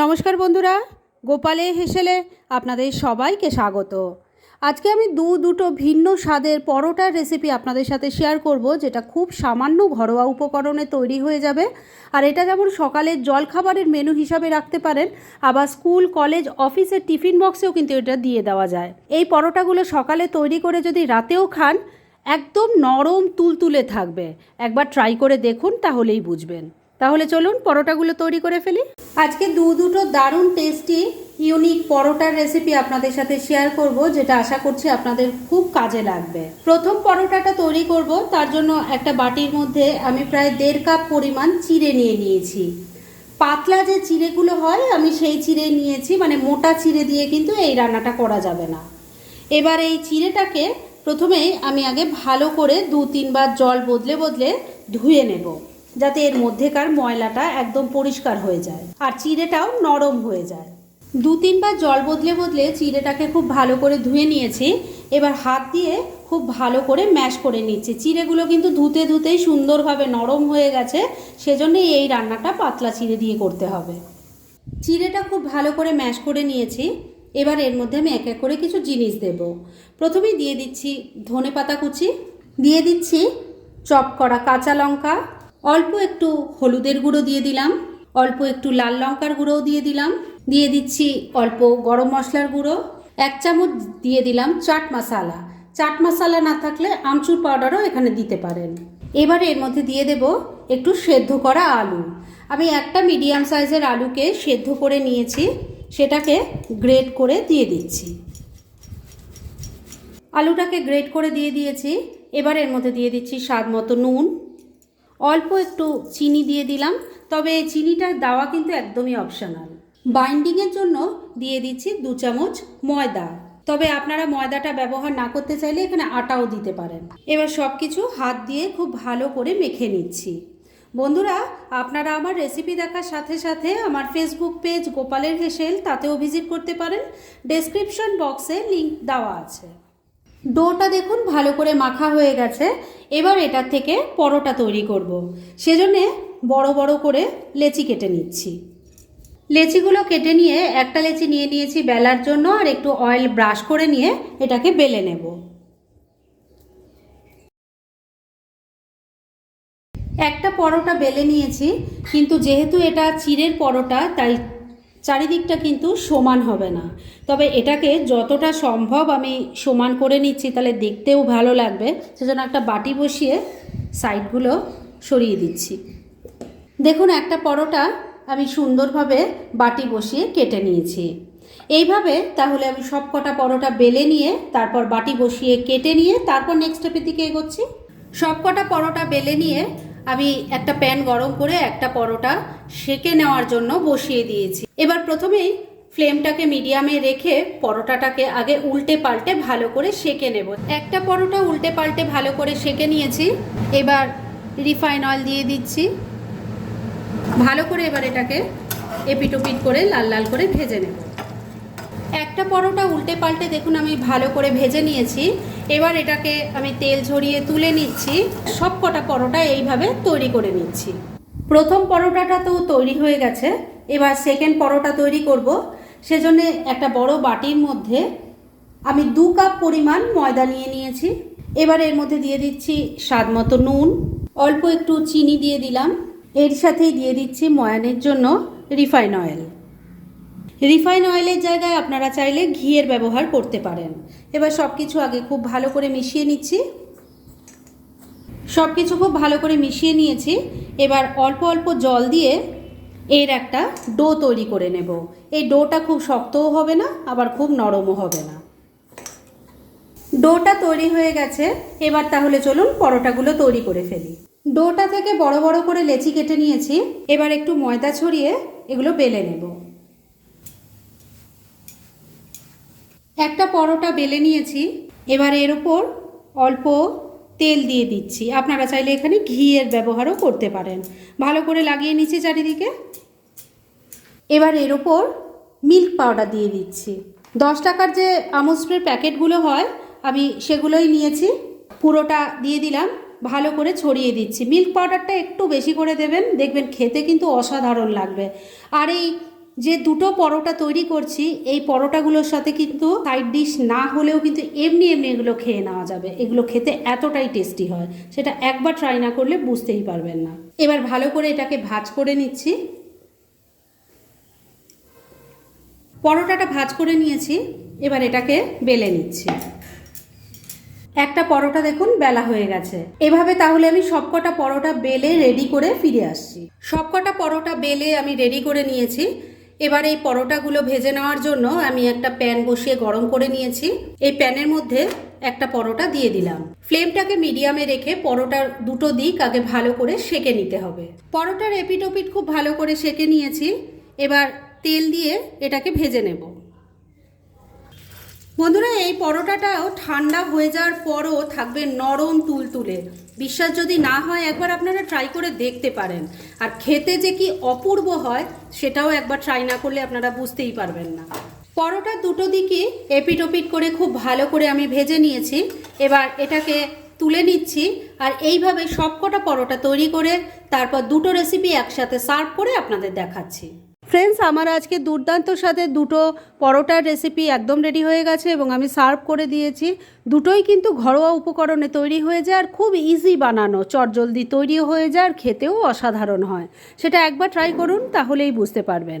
নমস্কার বন্ধুরা, গোপালে হেসেলে আপনাদের সবাইকে স্বাগত। আজকে আমি দু দুটো ভিন্ন স্বাদের পরোটার রেসিপি আপনাদের সাথে শেয়ার করব, যেটা খুব সামান্য ঘরোয়া উপকরণে তৈরি হয়ে যাবে। আর এটা যেমন সকালের জলখাবারের মেনু হিসাবে রাখতে পারেন, আবার স্কুল, কলেজ, অফিসের টিফিন বক্সেও কিন্তু এটা দিয়ে দেওয়া যায়। এই পরোটাগুলো সকালে তৈরি করে যদি রাতেও খান, একদম নরম তুলতুলে থাকবে। একবার ট্রাই করে দেখুন, তাহলেই বুঝবেন। তাহলে চলুন পরোটাগুলো তৈরি করে ফেলি। আজকে দু দুটো দারুণ টেস্টি ইউনিক পরোটার রেসিপি আপনাদের সাথে শেয়ার করব, যেটা আশা করছি আপনাদের খুব কাজে লাগবে। প্রথম পরোটাটা তৈরি করব, তার জন্য একটা বাটির মধ্যে আমি প্রায় দেড় কাপ পরিমাণ চিড়ে নিয়ে নিয়েছি। পাতলা যে চিড়েগুলো হয়, আমি সেই চিড়ে নিয়েছি মানে মোটা চিড়ে দিয়ে কিন্তু এই রান্নাটা করা যাবে না। এবার এই চিড়েটাকে প্রথমেই আমি আগে ভালো করে দু তিনবার জল বদলে বদলে ধুয়ে নেব। যাতে এর মধ্যেকার ময়লাটা একদম পরিষ্কার হয়ে যায়। আর চিড়েটাও নরম হয়ে যায়। দু তিনবার জল বদলে বদলে চিড়েটাকে খুব ভালো করে ধুয়ে নিয়েছি। এবার হাত দিয়ে খুব ভালো করে ম্যাশ করে নিচ্ছি। চিড়েগুলো কিন্তু ধুতে ধুতেই সুন্দরভাবে নরম হয়ে গেছে। সেজন্যই এই রান্নাটা পাতলা চিড়ে দিয়ে করতে হবে। চিড়েটা খুব ভালো করে ম্যাশ করে নিয়েছি। এবার এর মধ্যে আমি এক এক করে কিছু জিনিস দেব। প্রথমেই দিয়ে দিচ্ছি ধনে পাতা কুচি, দিয়ে দিচ্ছি চপ করা কাঁচা লঙ্কা অল্প একটু হলুদের গুঁড়ো দিয়ে দিলাম, অল্প একটু লাল লঙ্কার গুঁড়োও দিয়ে দিলাম, দিয়ে দিচ্ছি অল্প গরম মশলার গুঁড়ো, এক চামচ দিয়ে দিলাম চাট মশালা। চাট মশালা না থাকলে আমচুর পাউডারও এখানে দিতে পারেন। এবারে এর মধ্যে দিয়ে দেব একটু সেদ্ধ করা আলু। আমি একটা মিডিয়াম সাইজের আলুকে সেদ্ধ করে নিয়েছি, সেটাকে গ্রেট করে দিয়ে দিচ্ছি। আলুটাকে গ্রেট করে দিয়ে দিয়েছি, এবার এর মধ্যে দিয়ে দিচ্ছি স্বাদ মতো নুন। অল্প একটু চিনি দিয়ে দিলাম, তবে এই চিনিটার দেওয়া কিন্তু একদমই অপশনাল বাইন্ডিংয়ের জন্য দিয়ে দিচ্ছি দু চামচ ময়দা। তবে আপনারা ময়দাটা ব্যবহার না করতে চাইলে এখানে আটাও দিতে পারেন। এবার সব কিছু হাত দিয়ে খুব ভালো করে মেখে নিচ্ছি। বন্ধুরা, আপনারা আমার রেসিপি দেখার সাথে সাথে আমার ফেসবুক পেজ গোপালের হেসেল, তাতেও ভিজিট করতে পারেন। ডেসক্রিপশন বক্সে লিংক দেওয়া আছে। ডোটা দেখুন, ভালো করে মাখা হয়ে গেছে। এবার এটার থেকে পরোটা তৈরি করব। সেজন্যে বড় বড় করে লেচি কেটে নিচ্ছি। লেচিগুলো কেটে নিয়ে একটা লেচি নিয়ে নিয়েছি বেলার জন্য আর একটু অয়েল ব্রাশ করে নিয়ে এটাকে বেলে নেব। একটা পরোটা বেলে নিয়েছি, কিন্তু যেহেতু এটা চিড়ের পরোটা, তাই চারিদিকটা কিন্তু সমান হবে না। তবে এটাকে যতটা সম্ভব আমি সমান করে নিচ্ছি, তাহলে দেখতেও ভালো লাগবে। সেজন্য একটা বাটি বসিয়ে সাইডগুলো সরিয়ে দিচ্ছি। দেখুন, একটা পরোটা আমি সুন্দরভাবে বাটি বসিয়ে কেটে নিয়েছি। এইভাবে তাহলে আমি সব কটা পরোটা বেলে নিয়ে, তারপর বাটি বসিয়ে কেটে নিয়ে, তারপর নেক্সট স্টেপের দিকে এগোচ্ছি। সব কটা পরোটা বেলে নিয়ে আমি একটা প্যান গরম করে একটা পরোটা সেকে নেওয়ার জন্য বসিয়ে দিয়েছি। এবার প্রথমেই ফ্লেমটাকে মিডিয়ামে রেখে পরোটাটাকে আগে উল্টে পাল্টে ভালো করে সেকে নেব। একটা পরোটা উল্টে পাল্টে ভালো করে সেকে নিয়েছি। এবার রিফাইন অয়েল দিয়ে দিচ্ছি। ভালো করে এবার এটাকে এপিটোপিট করে লাল লাল করে ভেজে নেব। একটা পরোটা উল্টে পাল্টে দেখুন আমি ভালো করে ভেজে নিয়েছি। এবার এটাকে আমি তেল ঝরিয়ে তুলে নিচ্ছি। সব কটা পরোটা এইভাবে তৈরি করে নিচ্ছি। প্রথম পরোটাটা তো তৈরি হয়ে গেছে। এবার সেকেন্ড পরোটা তৈরি করব। সেজন্য একটা বড় বাটির মধ্যে আমি দু কাপ পরিমাণ ময়দা নিয়ে নিয়েছি। এবার এর মধ্যে দিয়ে দিচ্ছি স্বাদ মতো নুন। অল্প একটু চিনি দিয়ে দিলাম। এর সাথেই দিয়ে দিচ্ছি ময়ানের জন্য রিফাইন অয়েল। রিফাইন অয়েলের জায়গায় আপনারা চাইলে ঘিয়ের ব্যবহার করতে পারেন। এবার সব কিছু আগে খুব ভালো করে মিশিয়ে নিচ্ছি। সব কিছু খুব ভালো করে মিশিয়ে নিয়েছি। এবার অল্প অল্প জল দিয়ে এর একটা ডো তৈরি করে নেব। এই ডোটা খুব শক্তও হবে না, আবার খুব নরমও হবে না। ডোটা তৈরি হয়ে গেছে। এবার তাহলে চলুন পরোটাগুলো তৈরি করে ফেলি। ডোটা থেকে বড় বড় করে লেচি কেটে নিয়েছি। এবার একটু ময়দা ছড়িয়ে এগুলো বেলে নেব। একটা পরোটা বেলে নিয়েছি। এবার এর ওপর অল্প তেল দিয়ে দিচ্ছি। আপনারা চাইলে এখানে ঘিয়ের ব্যবহারও করতে পারেন। ভালো করে লাগিয়ে নিচ্ছি চারিদিকে। এবার এর ওপর মিল্ক পাউডার দিয়ে দিচ্ছি। দশ টাকার যে আমুল প্যাকেটগুলো হয়, আমি সেগুলোই নিয়েছি। পুরোটা দিয়ে দিলাম। ভালো করে ছড়িয়ে দিচ্ছি। মিল্ক পাউডারটা একটু বেশি করে দেবেন। দেখবেন খেতে কিন্তু অসাধারণ লাগবে। আর এই যে দুটো পরোটা তৈরি করছি, এই পরোটাগুলোর সাথে কিন্তু সাইড ডিশ না হলেও কিন্তু এমনি এমনি এগুলো খেয়ে নেওয়া যাবে। এগুলো খেতে এতটাই টেস্টি হয়, সেটা একবার ট্রাই না করলে বুঝতেই পারবেন না। এবার ভালো করে এটাকে ভাজ করে নিচ্ছি। পরোটাটা ভাজ করে নিয়েছি, এবার এটাকে বেলে নিচ্ছি। একটা পরোটা দেখুন, বেলা হয়ে গেছে। এভাবে তাহলে আমি সবকটা পরোটা বেলে রেডি করে ফিরে আসছি। সবকটা পরোটা বেলে আমি রেডি করে নিয়েছি। এবার এই পরোটাগুলো ভেজে নেওয়ার জন্য আমি একটা প্যান বসিয়ে গরম করে নিয়েছি। এই প্যানের মধ্যে একটা পরোটা দিয়ে দিলাম। ফ্লেমটাকে মিডিয়ামে রেখে পরোটার দুটো দিক আগে ভালো করে সেকে নিতে হবে। পরোটার এপিট ওপিট খুব ভালো করে সেকে নিয়েছি। এবার তেল দিয়ে এটাকে ভেজে নেব। বন্ধুরা, এই পরোটাটাও ঠান্ডা হয়ে যাওয়ার পরও থাকবে নরম তুলতুলে। বিশ্বাস যদি না হয়, একবার আপনারা ট্রাই করে দেখতে পারেন। আর খেতে যে কি অপূর্ব হয়, সেটাও একবার ট্রাই না করলে আপনারা বুঝতেই পারবেন না। পরোটা দুটো দিকই এপিট ওপিট করে খুব ভালো করে আমি ভেজে নিয়েছি। এবার এটাকে তুলে নিচ্ছি আর এইভাবে সবকটা পরোটা তৈরি করে, তারপর দুটো রেসিপি একসাথে সার্ভ করে আপনাদের দেখাচ্ছি। ফ্রেন্ডস আমার আজকে দুর্দান্ত সাথে দুটো পরোটার রেসিপি একদম রেডি হয়ে গেছে এবং আমি সার্ভ করে দিয়েছি। দুটোই কিন্তু ঘরোয়া উপকরণে তৈরি হয়ে যায় আর খুব ইজি বানানো। চটজলদি তৈরিও হয়ে যায় আর খেতেও অসাধারণ হয়। সেটা একবার ট্রাই করুন, তাহলেই বুঝতে পারবেন।